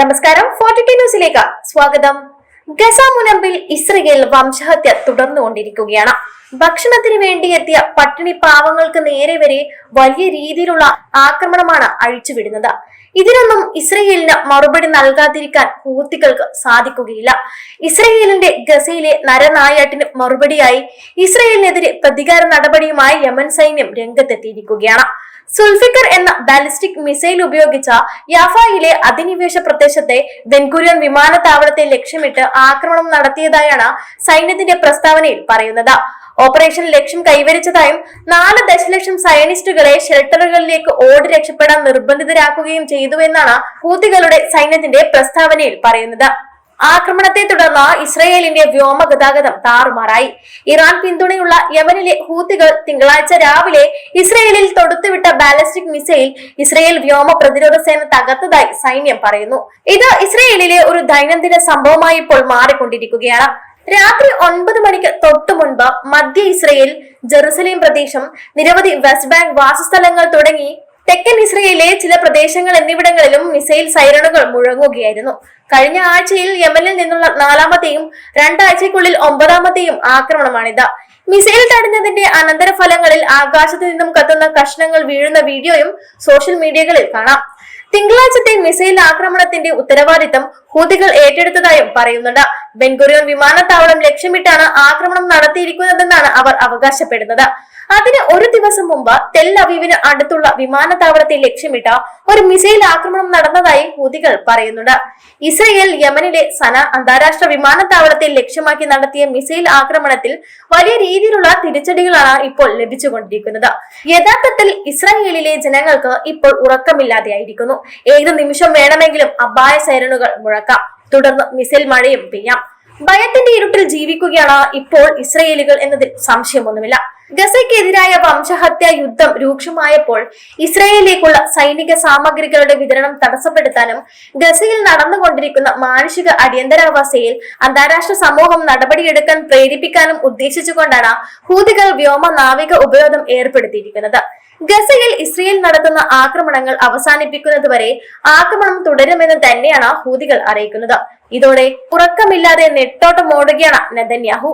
നമസ്കാരം ഫോർട്ടി ന്യൂസിലേക്ക് സ്വാഗതം. ഗസ മുനമ്പിൽ ഇസ്രയേൽ വംശഹത്യ തുടർന്നുകൊണ്ടിരിക്കുകയാണ്. ഭക്ഷണത്തിന് വേണ്ടി എത്തിയ പട്ടിണി പാവങ്ങൾക്ക് നേരെ വരെ വലിയ രീതിയിലുള്ള ആക്രമണമാണ് അഴിച്ചുവിടുന്നത്. ഇതിനൊന്നും ഇസ്രയേലിന് മറുപടി നൽകാതിരിക്കാൻ ഹൂത്തികൾക്ക് സാധിക്കുകയില്ല. ഇസ്രയേലിന്റെ ഗസയിലെ നരനായാട്ടിന് മറുപടിയായി ഇസ്രയേലിനെതിരെ പ്രതികാര നടപടിയുമായി യമൻ സൈന്യം രംഗത്തെത്തിയിരിക്കുകയാണ്. സുൽഫിക്കർ എന്ന ബാലിസ്റ്റിക് മിസൈൽ ഉപയോഗിച്ച യാഫായിലെ അധിനിവേശ പ്രദേശത്തെ ബെൻഗുരിയൻ വിമാനത്താവളത്തെ ലക്ഷ്യമിട്ട് ആക്രമണം നടത്തിയതായാണ് സൈന്യത്തിന്റെ പ്രസ്താവനയിൽ പറയുന്നത്. ഓപ്പറേഷൻ ലക്ഷ്യം കൈവരിച്ചതായും നാല് ദശലക്ഷം സയനിസ്റ്റുകളെ ഷെൽട്ടറുകളിലേക്ക് ഓടി രക്ഷപ്പെടാൻ നിർബന്ധിതരാക്കുകയും ചെയ്തുവെന്നാണ് ഹൂത്തികളുടെ സൈന്യത്തിന്റെ പ്രസ്താവനയിൽ പറയുന്നത്. ആക്രമണത്തെ തുടർന്ന് ഇസ്രയേലിന്റെ വ്യോമ ഗതാഗതം താറുമാറായി. ഇറാൻ പിന്തുണയുള്ള യമനിലെ ഹൂത്തികൾ തിങ്കളാഴ്ച രാവിലെ ഇസ്രയേലിൽ തൊടുത്തുവിട്ട ബാലിസ്റ്റിക് മിസൈൽ ഇസ്രയേൽ വ്യോമ പ്രതിരോധ സേന തകർത്തതായി സൈന്യം പറയുന്നു. ഇത് ഇസ്രയേലിലെ ഒരു ദൈനംദിന സംഭവമായി ഇപ്പോൾ മാറിക്കൊണ്ടിരിക്കുകയാണ്. രാത്രി ഒൻപത് മണിക്ക് തൊട്ടു മുൻപ് മധ്യ ഇസ്രയേൽ ജെറുസലേം പ്രദേശം നിരവധി വെസ്റ്റ് ബാങ്ക് വാസസ്ഥലങ്ങൾ തുടങ്ങി തെക്കൻ ഇസ്രയേലിലെ ചില പ്രദേശങ്ങൾ എന്നിവിടങ്ങളിലും മിസൈൽ സൈറണുകൾ മുഴങ്ങുകയായിരുന്നു. കഴിഞ്ഞ ആഴ്ചയിൽ യമനിൽ നിന്നുള്ള നാലാമത്തെയും രണ്ടാഴ്ചയ്ക്കുള്ളിൽ ഒമ്പതാമത്തെയും ആക്രമണമാണിത്. മിസൈൽ തടഞ്ഞതിന്റെ അനന്തരഫലങ്ങളിൽ ആകാശത്ത് നിന്നും കത്തുന്ന കഷ്ണങ്ങൾ വീഴുന്ന വീഡിയോയും സോഷ്യൽ മീഡിയകളിൽ കാണാം. തിങ്കളാഴ്ചത്തെ മിസൈൽ ആക്രമണത്തിന്റെ ഉത്തരവാദിത്തം ഹൂതികൾ ഏറ്റെടുത്തതായും പറയുന്നുണ്ട്. ബെൻഗുറിയോൺ വിമാനത്താവളം ലക്ഷ്യമിട്ടാണ് ആക്രമണം നടത്തിയിരിക്കുന്നതെന്നാണ് അവർ അവകാശപ്പെടുന്നത്. അതിന് ഒരു ദിവസം മുമ്പ് തെൽ അവീവിന് അടുത്തുള്ള വിമാനത്താവളത്തെ ലക്ഷ്യമിട്ട ഒരു മിസൈൽ ആക്രമണം നടന്നതായി ഹൂതികൾ പറയുന്നുണ്ട്. ഇസ്രയേൽ യമനിലെ സന അന്താരാഷ്ട്ര വിമാനത്താവളത്തെ ലക്ഷ്യമാക്കി നടത്തിയ മിസൈൽ ആക്രമണത്തിൽ വലിയ രീതിയിലുള്ള തിരിച്ചടികളാണ് ഇപ്പോൾ ലഭിച്ചുകൊണ്ടിരിക്കുന്നത്. യഥാർത്ഥത്തിൽ ഇസ്രായേലിലെ ജനങ്ങൾക്ക് ഇപ്പോൾ ഉറക്കമില്ലാതെയായിരിക്കുന്നു. ഏത് നിമിഷം വേണമെങ്കിലും അപായ സൈറണുകൾ മുഴക്കാം തുടർന്ന് മിസൈൽ മഴയും പെയ്യാം. ഭയത്തിന്റെ ഇരുട്ടിൽ ജീവിക്കുകയാണ് ഇപ്പോൾ ഇസ്രയേലുകൾ എന്നതിൽ സംശയമൊന്നുമില്ല. ഗസയ്ക്കെതിരായ വംശഹത്യാ യുദ്ധം രൂക്ഷമായപ്പോൾ ഇസ്രയേലിലേക്കുള്ള സൈനിക സാമഗ്രികളുടെ വിതരണം തടസ്സപ്പെടുത്താനും ഗസയിൽ നടന്നുകൊണ്ടിരിക്കുന്ന മാനുഷിക അടിയന്തരാവസ്ഥയിൽ അന്താരാഷ്ട്ര സമൂഹം നടപടിയെടുക്കാൻ പ്രേരിപ്പിക്കാനും ഉദ്ദേശിച്ചുകൊണ്ടാണ് ഹൂതികൾ വ്യോമ നാവിക ഉപയോഗം ഏർപ്പെടുത്തിയിരിക്കുന്നത്. ഗസയിൽ ഇസ്രയേൽ നടത്തുന്ന ആക്രമണങ്ങൾ അവസാനിപ്പിക്കുന്നതുവരെ ആക്രമണം തുടരുമെന്ന് തന്നെയാണ് ഹൂതികൾ അറിയിക്കുന്നത്. ഇതോടെ ഉറക്കമില്ലാതെ നെട്ടോട്ടം ഓടുകയാണ് നെതന്യാഹു.